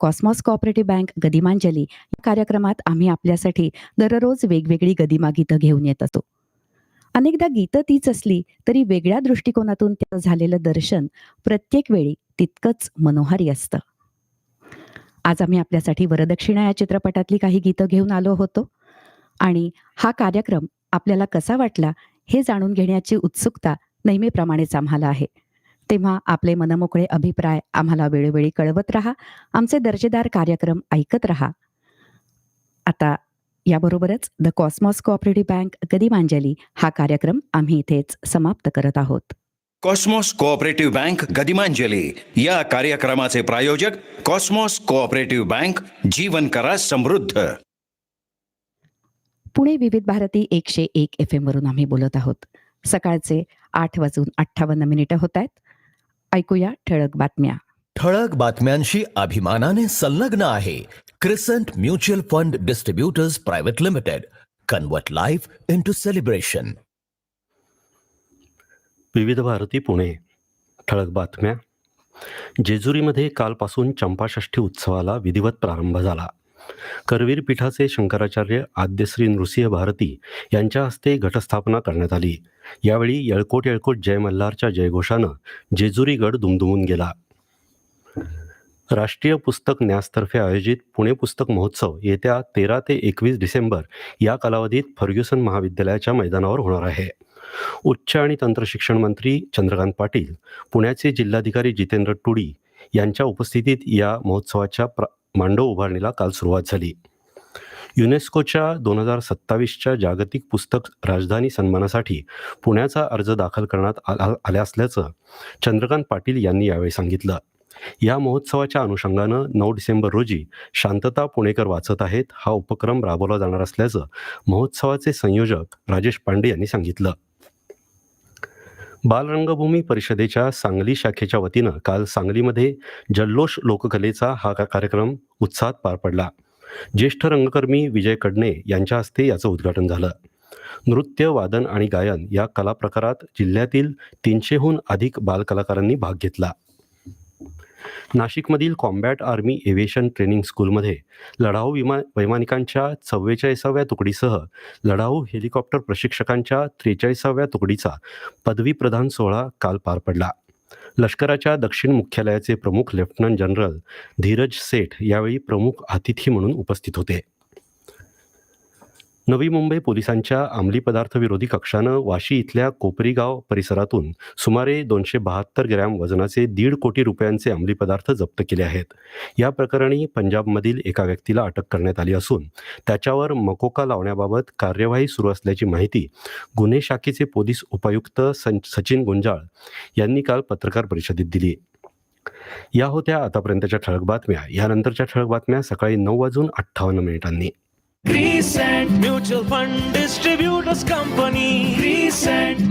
Cosmos cooperative bank गदिमांजली या कार्यक्रमात आम्ही आपल्यासाठी दररोज वेगवेगळी गदिमा गीतं घेऊन येत असतो. अनेकदा गीतं तीच असली तरी वेगळ्या दृष्टिकोनातून त्याचं झालेलं दर्शन प्रत्येक वेळी तितकंच मनोहारी असतं. आज आम्ही आपल्यासाठी वरदक्षिणा या चित्रपटातली काही गीतं घेऊन आलो होतो आणि हा कार्यक्रम आपल्याला कसा वाटला हे जाणून घेण्याची उत्सुकता नेहमीप्रमाणेच आम्हाला आहे. तेव्हा आपले मनमोकळे अभिप्राय आम्हाला वेळोवेळी कळवत राहा. आमचे दर्जेदार कार्यक्रम ऐकत रहा. आता याबरोबरच the Cosmos cooperative bank Gadimanjali हा कार्यक्रम आम्ही इथेच समाप्त करत आहोत. कॉस्मॉस कोऑपरेटिव्ह बँक गदिमांजली या कार्यक्रमाचे प्रायोजक कॉस्मॉस कोऑपरेटिव्ह बँक जीवन करा समृद्ध. पुणे विविध भारती एकशे एक एफ एम वरून आम्ही बोलत आहोत. सकाळचे आठ वाजून अठ्ठावन्न मिनिटं होत आहेत. ऐकूया ठळक बातम्या. ठळक बातम्यांशी अभिमानाने संलग्न आहे Crescent mutual fund distributors private limited convert life into celebration. Vividh Bharati Pune. ठळक बातम्या. जेजुरीमध्ये कालपासून चंपाषष्ठी उत्सवाला विधिवत प्रारंभ झाला. करवीर पीठाचे शंकराचार्य आद्यश्री नृसिंह भारती यांच्या हस्ते घटस्थापना करण्यात आली. यावेळी येळकोट येळकोट जय मल्हारच्या जयघोषानं जेजुरीगड दुमदुमून गेला. राष्ट्रीय पुस्तक न्यासतर्फे आयोजित पुणे पुस्तक महोत्सव येत्या तेरा ते एकवीस डिसेंबर या कालावधीत फर्ग्युसन महाविद्यालयाच्या मैदानावर होणार आहे. उच्च आणि तंत्रशिक्षण मंत्री चंद्रकांत पाटील पुण्याचे जिल्हाधिकारी जितेंद्र टुडी यांच्या उपस्थितीत या महोत्सवाच्या प्र मांडव उभारणीला काल सुरुवात झाली. युनेस्कोच्या दोन हजार सत्तावीसच्या जागतिक पुस्तक राजधानी सन्मानासाठी पुण्याचा अर्ज दाखल करण्यात आला आला असल्याचं चंद्रकांत पाटील यांनी यावेळी सांगितलं. या महोत्सवाच्या अनुषंगानं नऊ डिसेंबर रोजी शांतता पुणेकर वाचत आहेत हा उपक्रम राबवला जाणार असल्याचं महोत्सवाचे संयोजक राजेश पांडे यांनी सांगितलं. बालरंगभूमी परिषदेच्या सांगली शाखेच्या वतीनं काल सांगलीमध्ये जल्लोष लोककलेचा हा का- कार्यक्रम उत्साहात पार पडला. ज्येष्ठ रंगकर्मी विजय कडणे यांच्या हस्ते याचं उद्घाटन झालं. नृत्य वादन आणि गायन या कलाप्रकारात जिल्ह्यातील तीनशेहून अधिक बालकलाकारांनी भाग घेतला. नाशिकमधील कॉम्बॅट आर्मी एव्हिएशन ट्रेनिंग स्कूलमध्ये लढाऊ विमा वैमानिकांच्या चव्वेचाळीसाव्या तुकडीसह लढाऊ हेलिकॉप्टर प्रशिक्षकांच्या त्रेचाळीसाव्या तुकडीचा पदवीप्रधान सोहळा काल पार पडला. लष्कराच्या दक्षिण मुख्यालयाचे प्रमुख लेफ्टनंट जनरल धीरज सेठ यावेळी प्रमुख अतिथी म्हणून उपस्थित होते. नवी मुंबई पोलिसांच्या अंमली पदार्थ विरोधी कक्षानं वाशी इथल्या कोपरीगाव परिसरातून सुमारे दोनशे बहात्तर ग्रॅम वजनाचे दीड कोटी रुपयांचे अंमली पदार्थ जप्त केले आहेत. या प्रकरणी पंजाबमधील एका व्यक्तीला अटक करण्यात आली असून त्याच्यावर मकोका लावण्याबाबत कार्यवाही सुरू असल्याची माहिती गुन्हे शाखेचे पोलीस उपायुक्त सं सचिन गुंजाळ यांनी काल पत्रकार परिषदेत दिली. या होत्या आतापर्यंतच्या ठळक बातम्या. यानंतरच्या ठळक बातम्या सकाळी नऊ वाजून अठ्ठावन्न मिनिटांनी. Crescent Mutual Fund Distributors Company. Crescent